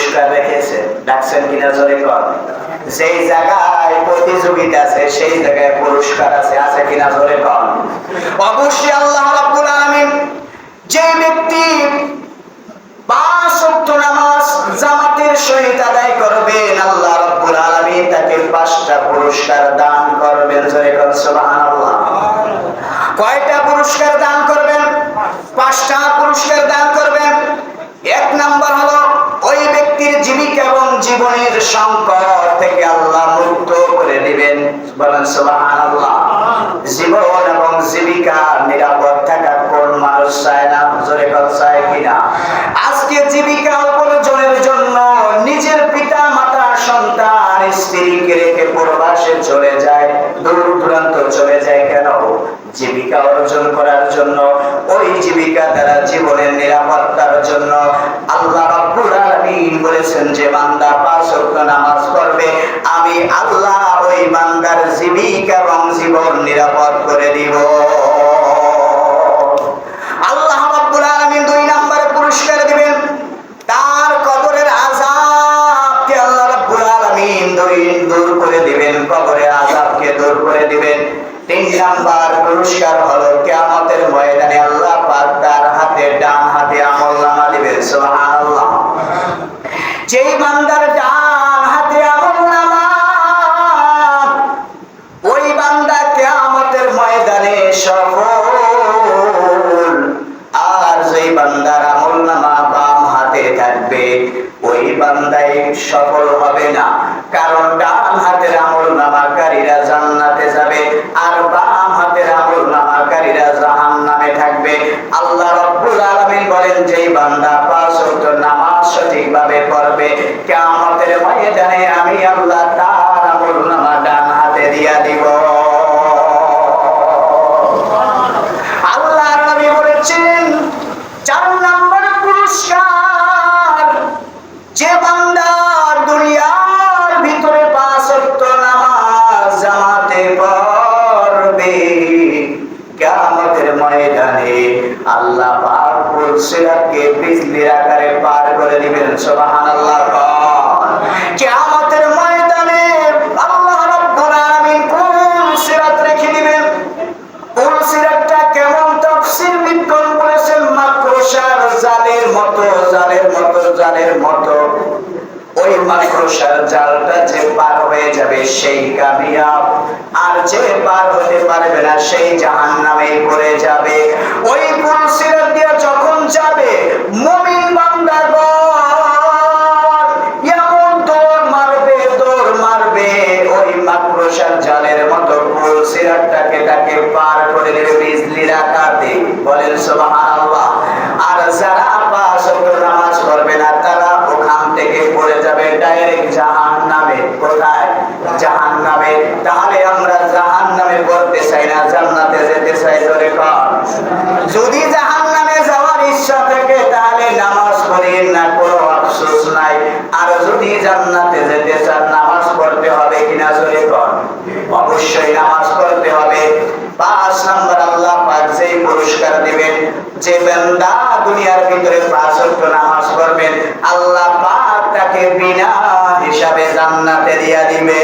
পরিষ্কার রেখেছে। ডাকছেন কিনা জোরে কর। সেই জায়গায় প্রতিযোগিতা আছে, সেই জায়গায় পুরস্কার আছে আছে কিনা জোরে কর। অবশ্যই আল্লাহ রাব্বুল আলামিন যে ব্যক্তি পাঁচ ওয়াক্ত নামাজ জামাতের সহিত আদায় করবেন, আল্লাহ রাব্বুল আলামিন তাকে পাঁচটা পুরস্কার দান করবেন। জোরে কর সুবহানাল্লাহ। কয়টা পুরস্কার দান করবেন? পাঁচটা পুরস্কার জীবনের সংকট থেকে আল্লাহ মুক্ত করে দিবেন। বলেন সুবহানাল্লাহ। জীবন এবং জীবিকা নিরাপদ থাকা কোন মানুষ চায় না? জোরে কথা চায় কিনা? আজকে জীবিকা উপার্জনের জন্য নিজের পিতা, মাতা, সন্তান, স্ত্রীকে রেখে প্রবাসে চলে যায়। দূর দূরান্ত চলে যায় কেন? জীবিকা অর্জন করার জন্য। ওই জীবিকা দ্বারা জীবনের নিরাপত্তার জন্য। আল্লাহ রাব্বুল বলেছেন যে বান্দা পাঁচ ওয়াক্ত নামাজ পড়বে, আমি আল্লাহ ওই বান্দার জীবিকা এবং জীবন নিরাপদ করে দিব। আল্লাহ আলামিন দুই নাম্বার পুরস্কার দিবেন। তার কবরের আযাবকে আল্লাহ রাব্বুল আলামিন দুই দূর করে দিবেন, কবরের আযাবকে দূর করে দিবেন। তিন নাম্বার পুরস্কার হলো কিয়ামতের ময়দানে আল্লাহ যেই বান্দার ডান হাতে আমলনামা ওই বান্দা কিয়ামতের ময়দানে সফল। আর যেই বান্দার আমল নামা বাম হাতে থাকবে, ওই বান্দাই সফল হবে না। কারণ ডান হাতের আমল নামাকারীরা জান্নাতে যাবে, আর বাম হাতের আমল নামাকারীরা জাহান্নামে থাকবে। আল্লাহ রব্বুল আলামিন বলেন, যেই বান্দা পাঁচ নামাজ সঠিকভাবে পড়বে কিয়ামতের ময়দানে আমি আল্লাহ তার আমল নামা ডান হাতে দিয়া দিব। আল্লাহ নবী বলেছেন, চার নম্বর পুরস্কার, যে দুনিয়ার ভিতরে নামাজ জামাতে পড়বে, কিয়ামতের ময়দানে আল্লাহ বিজলির আকারে পার করে দিবেন কিয়ামতের ময়দানে আল্লাহ রাব্বুল আলামিন কোন সিরাত রেখে দিবেন? কোন সিরাতটা কেমন তাফসীর বলেছেন মাকড়সার জালের জালের জালের ওই মাকড়সার জালটা যে পার হয়ে যাবে, সেই কামিয়াব। আর যে পার হতে পারবে না, সেই জাহান্নামে পড়ে যাবে। ওই কোন সিরাত দিয়ে যখন যাবে? মুমিন বান্দাগণ এমন দৌড় মারবে দৌড় মারবে। ওই মাকড়সার জালের মতো কুল সিরাতটাকে তাকে পার করে দেবে বিজলির আকারে বলেন, সুবহানাল্লাহ। আর যারা পাঁচ নামাজ পড়বে না, তারা ওখান থেকে পড়ে যাবে ডাইরেক্ট জাহান্নামে। কোথায়? জাহান্নামে। তাহলে আমরা জাহান্নামে পড়তে চাই না, জান্নাতে জান্নাতে যেতে চান, নামাজ পড়তে হবে কিনা জোরে কর অবশ্যই নামাজ পড়তে হবে। পাঁচ নাম্বার আল্লাহ পাক যেই পুরস্কার দিবেন, যে বান্দা দুনিয়ার ভিতরে পাঁচ ওয়াক্ত নামাজ পড়বেন, আল্লাহ পাক তাকে বিনা হিসাবে জান্নাতে দিয়া দিবে